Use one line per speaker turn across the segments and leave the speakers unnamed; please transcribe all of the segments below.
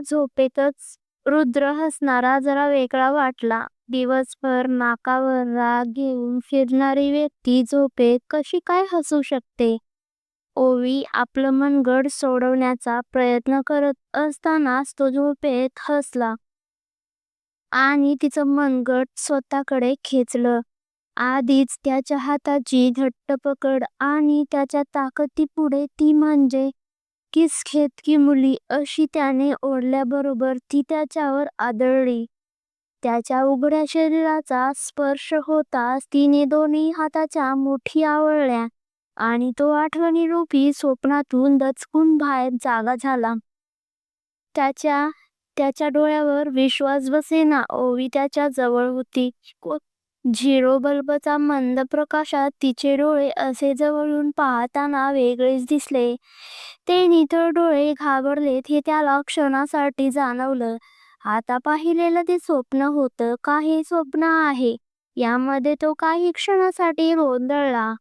झोपेतच रुद्र हसणारा जरा वेगळा वाटला. दिवसभर नाकावर राग घेऊन फिरणारी व्यक्ती झोपेत कशी काय हसू शकते? ओवी आपलं मनगट सोडवण्याचा प्रयत्न करत असतानाच तो झोपेत हसला आणि तिचं मनगट स्वतःकडे खेचलं. आधीच त्याच्या हाताची घट्ट पकड आणि त्याच्या ताकदीपुढे ती म्हणजे किसखेतकी मुली अशी त्याने ओढल्याबरोबर ती त्याच्यावर आदळली. त्याच्या उघड्या शरीराचा स्पर्श होताच तिने दोन्ही हाताच्या मुठी आवळल्या आणि तो आठवणीरूपी स्वप्नातून दचकून बाहेर जागा झाला. त्याच्या त्याच्या डोळ्यावर विश्वास बसेना. ओवी त्याच्याजवळ होती. झिरो बल्बचा मंद प्रकाशात तिचे डोळे असे जवळून पाहताना वेगळेच दिसले. ते नितळ डोळे घाबरलेत हे त्याला क्षणासाठी जाणवलं. आता पाहिलेलं ते स्वप्न होतं का हे स्वप्न आहे यामध्ये तो काही क्षणासाठी गोंधळला.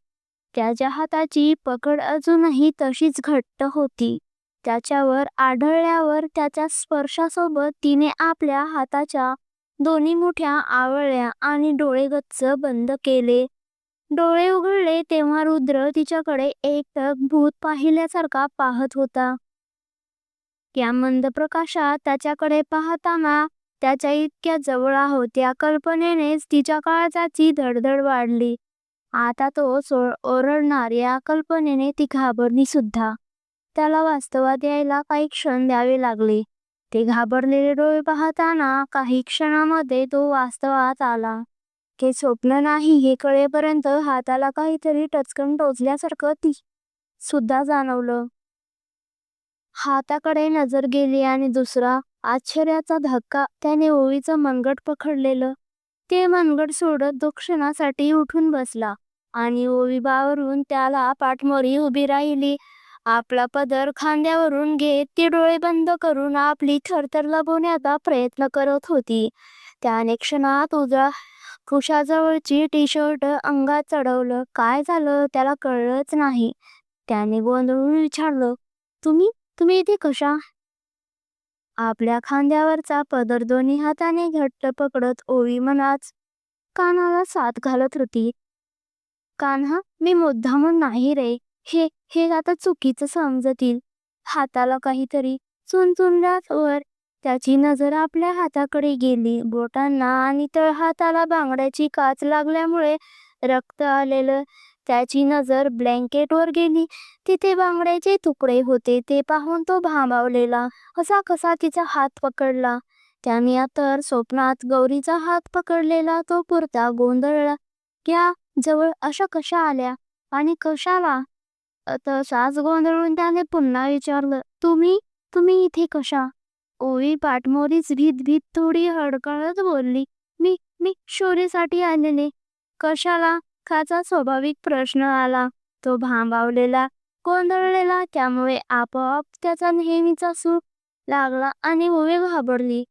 त्याच्या हाताची पकड अजूनही तशीच घट्ट होती. त्याच्यावर आढळल्यावर त्याच्या स्पर्शासोबत तिने आपल्या हाताच्या दोन्ही मुठ्या आवळल्या आणि डोळे गच्च बंद केले. डोळे उघडले तेव्हा रुद्र तिच्याकडे एकटक भूत पाहिल्यासारखा पाहत होता. त्या मंद प्रकाशात त्याच्याकडे पाहताना त्याच्या इतक्या जवळ आहोत त्या कल्पनेनेच तिच्या काळजाची धडधड वाढली. आता तो ओरडणार या कल्पनेने ती घाबरली सुद्धा. त्याला वास्तवात यायला काही क्षण द्यावे लागले. ते घाबरलेले डोळे पाहताना काही क्षणामध्ये तो वास्तवात आला. हे स्वप्न नाही हे कळेपर्यंत हाताला काहीतरी टचकन टोचल्यासारखं सुद्धा जाणवलं. हाताकडे नजर गेली आणि दुसरा आश्चर्याचा धक्का त्याने ओवीचं मनगट पकडलेलं. ते मनगट सोडत तो क्षणासाठी उठून बसला आणि ओवी बावरून त्याला पाठमोरी उभी राहिली. आपला पदर खांद्यावरून घेत ती डोळे बंद करून आपली थरथर लपवण्याचा प्रयत्न करत होती. त्याने क्षणात उशाजवळची टी-शर्ट अंगात चढवलं. काय झालं त्याला कळलंच नाही. त्याने गोंधळून विचारलं, तुम्ही तुम्ही इथे कशा? आपल्या खांद्यावरचा पदर दोन्ही हाताने घट्ट पकडत ओवी मनाच कानाला साथ घालत होती. कान्हा, मी मुद्दामून नाही रे. हे हे आता चुकीचं समजतील. हाताला काहीतरी चुणचुणल्यावर त्याची नजर आपल्या हाताकडे गेली. बोटांना आणि तळहाताला बांगड्याची काच लागल्यामुळे रक्त आलेलं. त्याची नजर ब्लँकेटवर गेली. तिथे बांगड्याचे तुकडे होते ते पाहून तो भांबावलेला. असा कसा तिचा हात पकडला? त्याने तर स्वप्नात गौरीचा हात पकडलेला तो पुरता गोंधळला. या जवळ अशा कशा आल्या? आणि कशाला? तसाच गोंधळून त्याने पुन्हा विचारलं, तुम्ही तुम्ही इथे कशा? ओवी पाठमोरीच भीत भीत थोडी हडकळत बोलली, मी मी शोरीसाठी आलेले. कशाला? खाचा स्वाभाविक प्रश्न आला. तो भांबावलेला, गोंधळलेला. त्यामुळे आपोआप त्याचा नेहमीचा सूर लागला आणि ओवी घाबरली.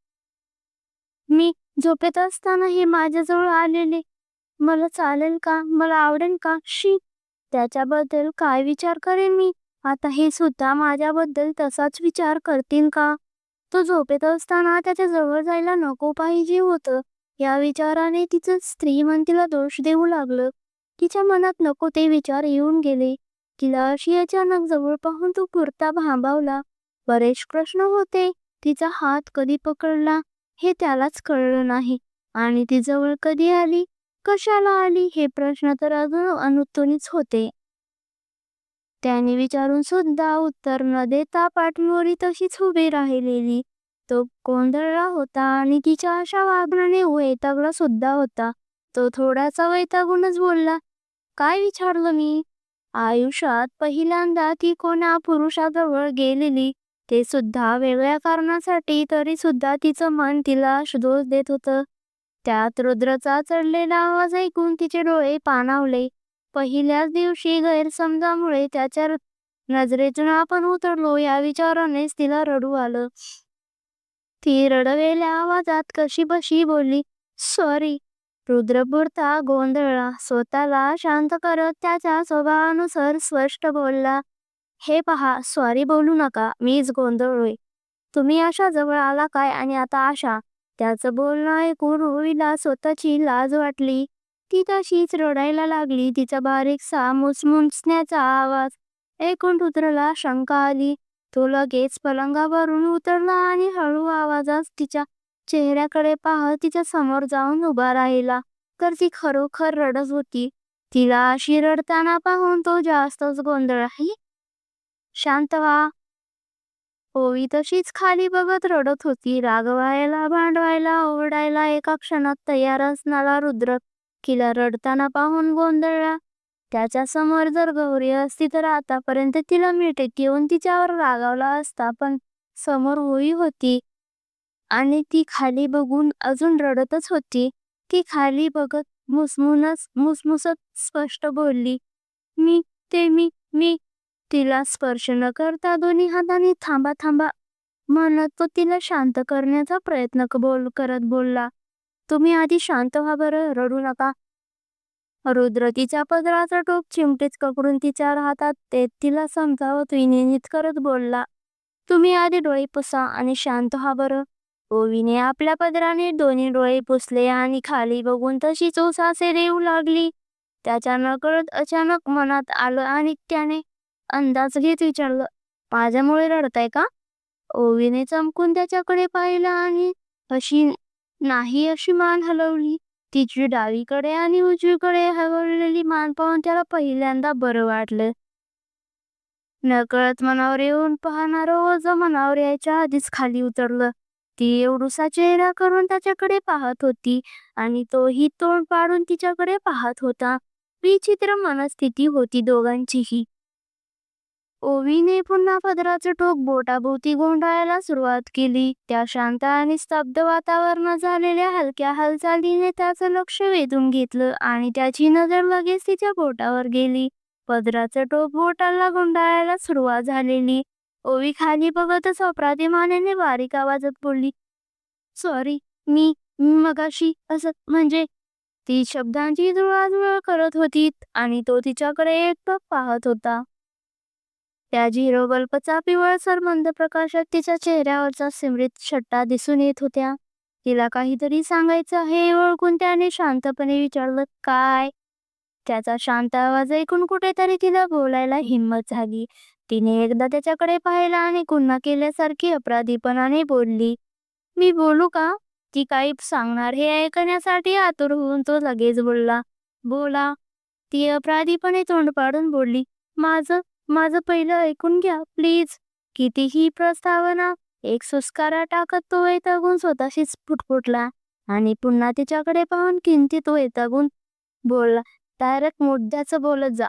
मी झोपेत असताना हे माझ्याजवळ आलेले. मला चालेल का? मला आवडेल का? शी. त्याच्याबद्दल काय विचार करेन मी आता हे सुद्धा माझ्याबद्दल तसाच विचार करतील का? तो झोपेत असताना त्याच्याजवळ जायला नको पाहिजे होतं या विचाराने तिचं स्त्रीमंतीला दोष देऊ लागलं. तिच्या मनात नको ते विचार येऊन गेले. तिला अशी अचानक जवळ पाहून तो कुर्ता भांबावला. बरेच प्रश्न होते. तिचा हात कधी पकडला हे त्यालाच कळलं नाही. आणि ती जवळ कधी आली? कशाला आली? हे प्रश्न तर अजून अनुत्तरीत होते. त्याने विचारून सुद्धा उत्तर न देता पाठमोरी तशीच उभी राहिलेली. तो गोंधळला होता आणि तिच्या अशा वागण्याने वैतागला सुद्धा होता. तो थोडासा वैतागूनच बोलला, काय विचारलं मी? आयुष्यात पहिल्यांदा ती कोणा पुरुषाजवळ गेलेली. ते सुद्धा वेगळ्या कारणासाठी. तरी सुद्धा तिचं मन तिला दोष देत होतं. त्यात रुद्रचा चढलेला आवाज ऐकून तिचे डोळे पाणावले. पहिल्याच दिवशी गैरसमजामुळे त्याच्या नजरेतून आपण उतरलो या विचारानेच तिला रडू आलं. ती रडवेल्या आवाजात कशी बशी बोलली, सॉरी. रुद्र पुरता गोंधळला. स्वतःला शांत करत त्याच्या स्वभावानुसार स्पष्ट बोलला, हे पहा, सॉरी बोलू नका. मीच गोंधळलोय. तुम्ही आशा जवळ आला काय आणि आता आशा त्याचं बोलणं ऐकून रुईला स्वतःची लाज वाटली. ती तशीच रडायला लागली. तिचा बारीकसा मुसमुसण्याचा आवाज ऐकून रुद्रला शंका आली. तो लगेच पलंगावरून उतरला आणि हळू आवाजात तिच्या चेहऱ्याकडे पाहत तिच्या समोर जाऊन उभा राहिला. तर ती खरोखर रडत होती. तिला अशी रडताना पाहून तो जास्तच गोंधळही शांत व्हा. हो, ओवी तशीच खाली बघत रडत होती. रागवायला भांडवायला ओरडायला एका क्षणात तयार असणारा रुद्र किला रडताना पाहून गोंधळला. त्याच्यासमोर जर गौरी असती तर आतापर्यंत तिला मिठीत येऊन तिच्यावर रागावला असता पण समोर ओवी होती. आणि ती खाली बघून अजून रडतच होती. ती खाली बघत मुसमुनच मुसमुसत स्पष्ट बोलली मी ते मी मी तिला स्पर्श न करता दोन्ही हाताने थांबा थांबा म्हणत तो तिला शांत करण्याचा प्रयत्न बोल करत बोलला. तुम्ही आधी शांत व्हा बरं रडू नका. रुद्र तिच्या पदराचा टोप चिमटीत पकडून तिच्या हातात ते तिला समजावत विनिनित करत बोलला. तुम्ही आधी डोळे पुसा आणि शांत व्हा बरं. ओवीने आपल्या पदराने दोन्ही डोळे पुसले आणि खाली बघून तशीच ओसासे देऊ लागली. त्याच्या नकळत अचानक मनात आलं आणि त्याने अंदाज घेत विचारलं. माझ्यामुळे रडताय का? ओवीने चमकून त्याच्याकडे पाहिलं आणि अशी नाही अशी मान हलवली. तिची डावीकडे आणि उजवीकडे हलवलेली मान पाहून त्याला पहिल्यांदा बरं वाटलं. नकळत मनावर येऊन पाहणार ओझ मनावर यायच्या आधीच खाली उतरलं. ती एवढूसा चेहरा करून त्याच्याकडे पाहत होती आणि तोही तोंड पाडून तिच्याकडे पाहत होता. विचित्र मनस्थिती होती दोघांचीही. ओवीने पुन्हा पदराचं टोक बोटाभोवती गोंधळायला सुरुवात केली. त्या शांत आणि स्तब्ध वातावरणात झालेल्या हलक्या हालचालीने त्याचं लक्ष वेधून घेतलं आणि त्याची नजर लगेच तिच्या बोटावर गेली. पदराचं टोक बोटाला गुंडाळायला सुरुवात झालेली. ओवी खाली बघतच अप्रतिमाने बारीक आवाजात बोलली सॉरी मी मी मगाशी असं म्हणजे ती शब्दांची जुळाजुळ करत होती आणि तो तिच्याकडे एकटक पाहत होता. त्या झिरो बल्बचा पिवळसर मंद प्रकाशात तिच्या चेहऱ्यावरचा सिमरीत छट्टा दिसून येत होत्या. तिला काहीतरी सांगायचं हे ओळखून त्याने शांतपणे विचारलं काय? त्याचा शांत आवाज ऐकून कुठेतरी तिला बोलायला हिंमत झाली. तिने एकदा त्याच्याकडे पाहिला आणि पुन्हा केल्यासारखी अपराधीपणाने बोलली मी बोलू का? ती काही सांगणार हे ऐकण्यासाठी आतुर होऊन तो लगेच बोलला बोला. ती अपराधीपणे तोंड पाडून बोलली माझं माझं पहिलं ऐकून घ्या प्लीज. कितीही प्रस्तावना एक सुस्कारा टाकत तो वैतागून स्वतःशीच फुटफुटला आणि पुन्हा तिच्याकडे पाहून किंचित वैतागून बोलला डायरेक्ट मुद्द्याचं बोलत जा.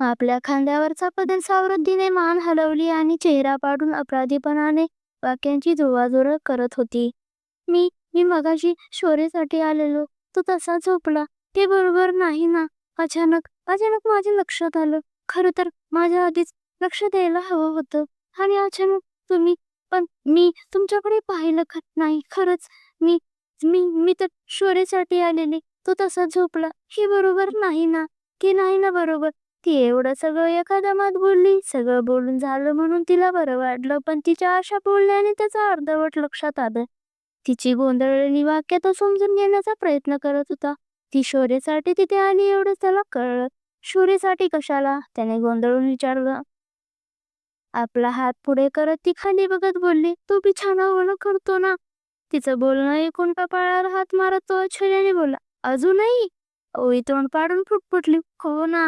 आपल्या खांद्यावरचा पदर सावृद्धीने मान हलवली आणि चेहरा पाडून अपराधीपणाने वाक्यांची जुळवाजुळव करत होती. मी मी मगाशी शोरेसाठी आलेलो. तो तसा झोपला. ते बरोबर नाही ना. अचानक अचानक माझ्या लक्षात आलं. खरं तर माझ्या आधीच लक्ष द्यायला हवं होतं. आणि अचानक तुम्ही पण मी तुमच्याकडे पाहिलं ख नाही खरंच. मी मी मी तर शोरेसाठी आलेली. तो तसा झोपला. हे बरोबर नाही ना? की नाही ना बरोबर? ती एवढं सगळं एका दमात बोलली. सगळं बोलून झालं म्हणून तिला बरं वाटलं. पण तिच्या अशा बोलण्याने त्याचा अर्धवट लक्षात आलं. तिची गोंधळलेली वाक्य तो समजून घेण्याचा प्रयत्न करत होता. ती शोरेसाठी तिथे आली एवढं त्याला कळलं. शुरीसाठी कशाला? त्याने गोंधळून विचारलं. आपला हात पुढे करत ती खाली बघत बोलली तू बिछाना करतो ना. तिचं बोलणं ऐकून कपाळावर हात मारत तो आश्चर्याने बोलला अजूनही? ओळी तोंड पाडून फुटफुटली हो ना.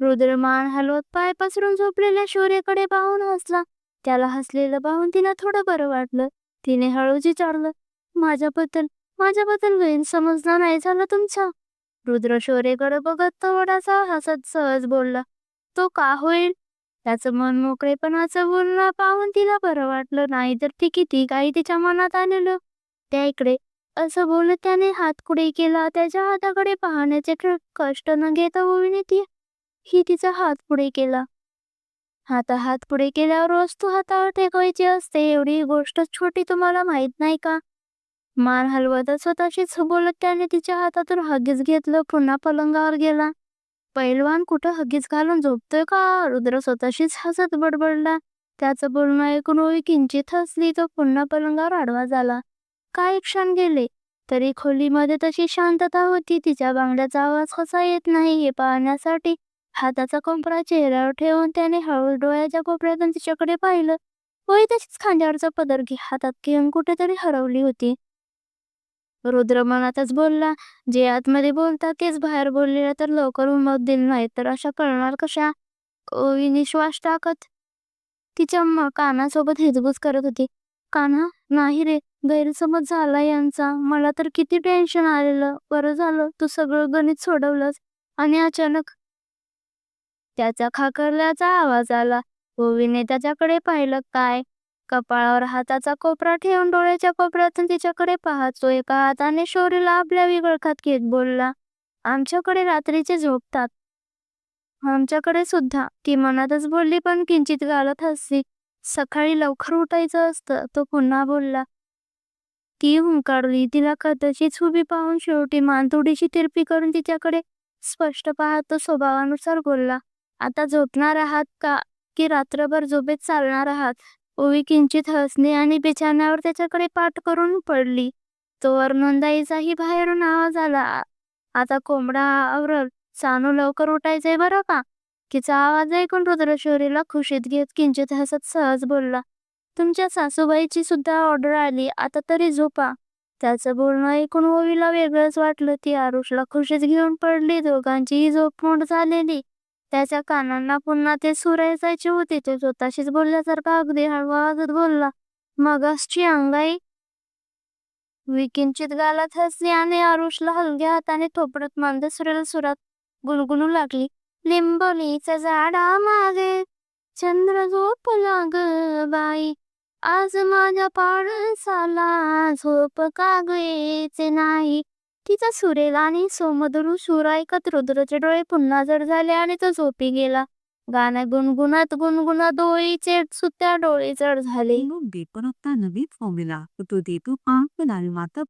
रुद्रमान हलवत पाय पसरून झोपलेल्या शौर्याकडे पाहून हसला. त्याला हसलेलं पाहून तिला थोडं बरं वाटलं. तिने हळूच विचारलं माझ्याबद्दल माझ्याबद्दल गैरसमजला नाही झाला तुमचा? रुद्र शोरेकडे बघत थोडासा हसत सहज बोलला तो का होईल? त्याचं मन मोकळेपणाचं बोलणं पाहून तिला बरं वाटलं नाही तर ती किती काही तिच्या मनात आलेलं त्या इकडे. असं बोलत त्याने हात पुढे केला त्याच्या हाताकडे पाहण्याचे कष्ट न घेता ओवीने ती ही तिचा हात पुढे केला. हाता हात पुढे केल्यावर वस्तू हातावर टेकवायची असते एवढी गोष्ट छोटी तुम्हाला माहीत नाही का? मान हलवत स्वतःशीच बोलत त्याने तिच्या हातातून हगीज घेतलं पुन्हा पलंगावर गेला. पैलवान कुठं हगीज घालून झोपतोय का? रुद्र स्वतःशीच हसत बडबडला. त्याचं बोलणं ऐकून ओळी किंचित हसली तो पुन्हा पलंगावर आडवा झाला. काय क्षण गेले तरी खोलीमध्ये तशी शांतता होती. तिच्या बांगड्याचा आवाज कसा येत नाही हे पाहण्यासाठी हाताचा कोपरा चेहऱ्यावर ठेवून त्याने हळू डोळ्याच्या कोपऱ्यातून तिच्याकडे पाहिलं. होई तशीच खांद्यावरचा पदर घे हातात घेऊन कुठेतरी हरवली होती. रुद्र मनातच बोलला. जे आतमध्ये बोलतात तेच बाहेर बोललेलं तर लवकर उमत दिल नाही तर अशा कळणार कशा? ओवी निश्वास टाकत तिच्या कानासोबत हिजबूज करत होती. काना नाही रे गैरसमज झाला यांचा. मला तर किती टेन्शन आलेलं. बरं झालं तू सगळं गणित सोडवलंस आणि अचानक त्याचा खाकरल्याचा आवाज आला. ओवीने त्याच्याकडे पाहिलं काय? कपाळावर हाताचा कोपरा ठेवून डोळ्याच्या कोपऱ्यातून तिच्याकडे पाहत. तो एका हाताने शौर्यला आपल्या विगळखात घेत बोलला आमच्याकडे रात्रीचे झोपतात. आमच्याकडे सुद्धा. ती मनातच बोलली पण किंचित गालत हसली. सकाळी लवकर उठायचं असतं. तो पुन्हा बोलला ती हुंकारली. तिला कदाचित उभी पाहून शेवटी मानतोडीशी तिरपी करून तिच्याकडे स्पष्ट पाहत तो स्वभावानुसार बोलला आता झोपणार आहात का? की रात्रभर झोपेत चालणार आहात? ओवी किंचित हसली आणि बिछाण्यावर त्याच्याकडे पाठ करून पडली. तोवर नंदाईचाही बाहेरून आवाज आला आता कोंबडा आवरल सानू लवकर उठायचंय बरं का? तिचा आवाज ऐकून रुद्रशौरीला खुशीत घेत किंचित हसत सहज बोलला तुमच्या सासूबाईची सुद्धा ऑर्डर आली आता तरी झोपा. त्याचं बोलणं ऐकून ओवीला वेगळंच वाटलं ती आरुषला खुशीत घेऊन पडली दोघांचीही झोपमोड झालेली. त्याच्या कानांना पुन्हा ते सुरायचायचे होते. तो स्वतःशीच बोलल्यासारखा अगदी हळू आवाजात बोलला मगासची अंगाई. विकिंचित गालात हसली आणि आरुषला हलक्या हाताने थोपडत मंद सुरेल सुरात गुणगुणू लागली. लिंबोलीच्या झाडा मागे चंद्र झोप लाग बाई. आज माझ्या पाडसाला झोप का नाही. तिचा सुरेल आणि सोमधुरू सूर ऐकत रुद्रचे डोळे पुन्हा जड झाले आणि तो झोपी गेला गाणं गुणगुणत गुणगुणत डोळीचे सुत्या डोळे जड झाले
Uno B formula navit formula. Tu आणि माता